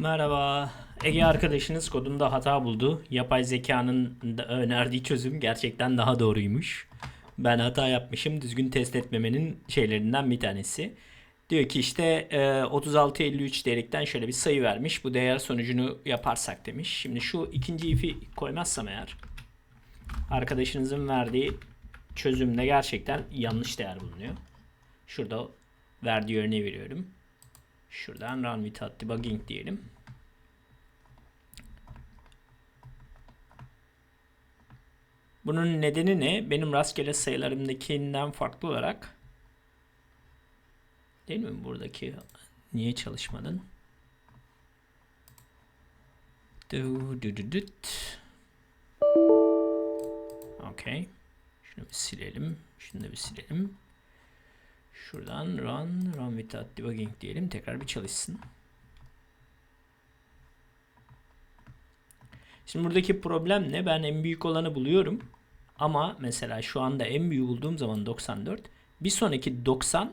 Merhaba. Ege arkadaşınız kodumda hata buldu. Yapay zekanın önerdiği çözüm gerçekten daha doğruymuş. Ben hata yapmışım. Düzgün test etmemenin şeylerinden bir tanesi. Diyor ki işte e, 3653 diyerekten şöyle bir sayı vermiş. Bu değer sonucunu yaparsak demiş. Şimdi şu ikinci if'i koymazsam eğer arkadaşınızın verdiği çözümde gerçekten yanlış değer bulunuyor. Şurada verdiği örneği veriyorum. Şuradan run without debugging diyelim. Bunun nedeni ne? Benim rastgele sayılarımdakinden farklı olarak değil mi buradaki niye çalışmadın? Okay. Şunu bir silelim. Şunu da bir silelim. Şuradan run, run without debugging diyelim. Tekrar bir çalışsın. Şimdi buradaki problem ne? Ben en büyük olanı buluyorum. Ama mesela şu anda en büyüğü bulduğum zaman 94. Bir sonraki 90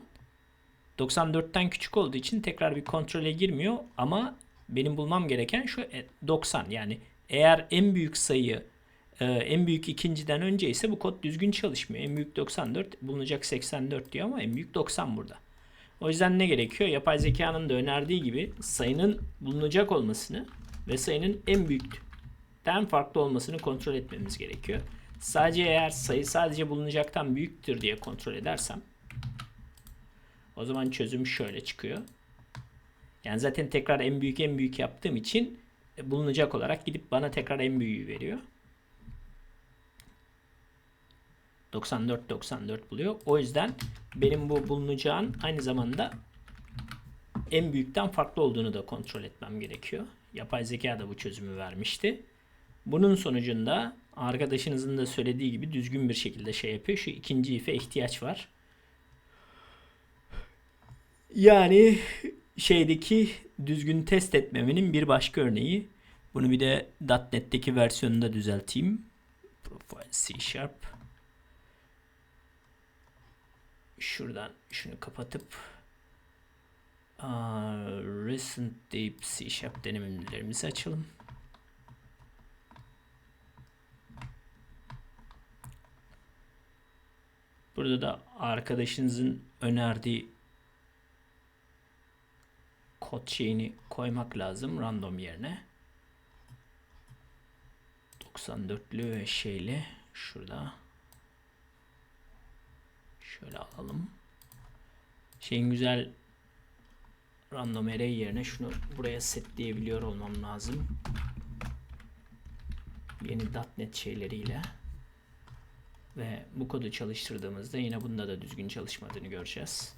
94'ten küçük olduğu için tekrar bir kontrole girmiyor. Ama benim bulmam gereken şu e, 90. Yani eğer en büyük sayı ee, en büyük ikinciden önce ise bu kod düzgün çalışmıyor. En büyük 94 bulunacak 84 diyor ama en büyük 90 burada. O yüzden ne gerekiyor? Yapay zekanın da önerdiği gibi sayının bulunacak olmasını ve sayının en büyükten farklı olmasını kontrol etmemiz gerekiyor. Sadece eğer sayı sadece bulunacaktan büyüktür diye kontrol edersem o zaman çözüm şöyle çıkıyor. Yani zaten tekrar en büyük en büyük yaptığım için bulunacak olarak gidip bana tekrar en büyüğü veriyor. 94 94 buluyor. O yüzden benim bu bulunacağın aynı zamanda en büyükten farklı olduğunu da kontrol etmem gerekiyor. Yapay zeka da bu çözümü vermişti. Bunun sonucunda arkadaşınızın da söylediği gibi düzgün bir şekilde şey yapıyor. Şu ikinci ife ihtiyaç var. Yani şeydeki düzgün test etmemenin bir başka örneği. Bunu bir de .NET'teki versiyonunda düzelteyim. Profile C Sharp. Şuradan şunu kapatıp Aa, Recent Deep C Sharp denemelerimizi açalım. Burada da arkadaşınızın önerdiği kod şeyini koymak lazım random yerine. 94'lü ve şeyle şurada şöyle alalım. Şeyin güzel random array yerine şunu buraya setleyebiliyor olmam lazım. Yeni .NET şeyleriyle. Ve bu kodu çalıştırdığımızda yine bunda da düzgün çalışmadığını göreceğiz.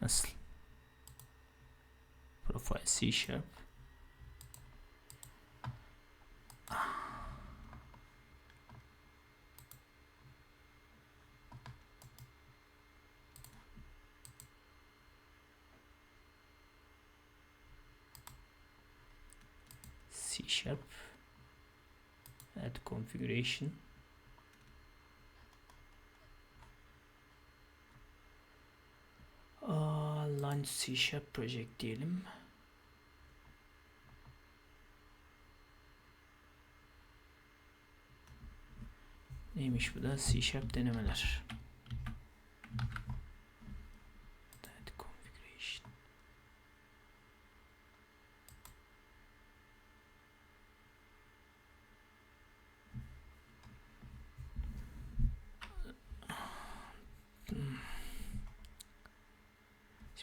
Nasıl? Profile C Sharp. C Sharp add configuration Aa, launch C Sharp project diyelim. Neymiş bu da? C Sharp denemeler. Add configuration.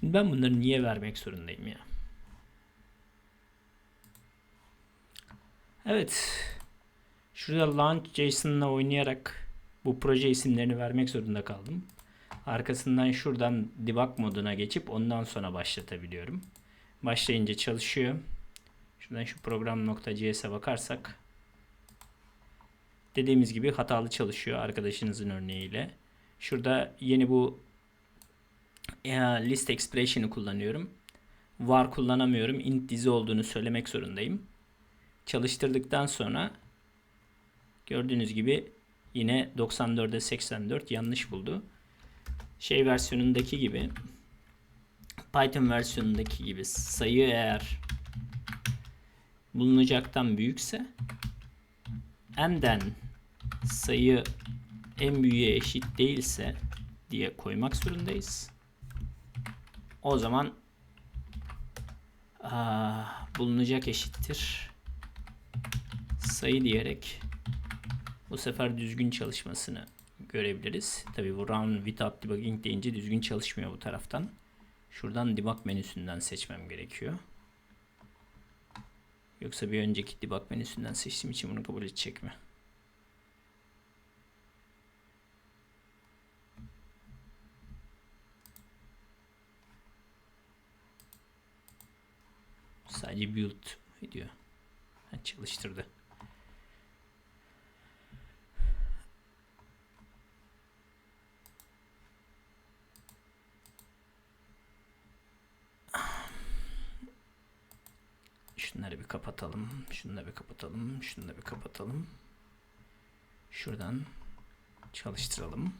Şimdi ben bunları niye vermek zorundayım ya? Evet. Şurada launch JSON'la oynayarak bu proje isimlerini vermek zorunda kaldım. Arkasından şuradan debug moduna geçip ondan sonra başlatabiliyorum. Başlayınca çalışıyor. Şuradan şu program.cs'e bakarsak dediğimiz gibi hatalı çalışıyor arkadaşınızın örneğiyle. Şurada yeni bu list expression'ı kullanıyorum. Var kullanamıyorum. int dizi olduğunu söylemek zorundayım. Çalıştırdıktan sonra gördüğünüz gibi Yine 94'e 84 yanlış buldu. Şey versiyonundaki gibi Python versiyonundaki gibi sayı eğer bulunacaktan büyükse n'den sayı en büyüğe eşit değilse diye koymak zorundayız. O zaman aa, bulunacak eşittir sayı diyerek bu sefer düzgün çalışmasını görebiliriz. Tabi bu run without debugging deyince düzgün çalışmıyor bu taraftan. Şuradan debug menüsünden seçmem gerekiyor. Yoksa bir önceki debug menüsünden seçtiğim için bunu kabul edecek mi? Sadece build ediyor. Ha, çalıştırdı. Şunları bir kapatalım. Şunları bir kapatalım. Şunları bir kapatalım. Şuradan çalıştıralım.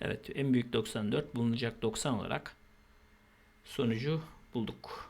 Evet en büyük 94 bulunacak 90 olarak sonucu bulduk.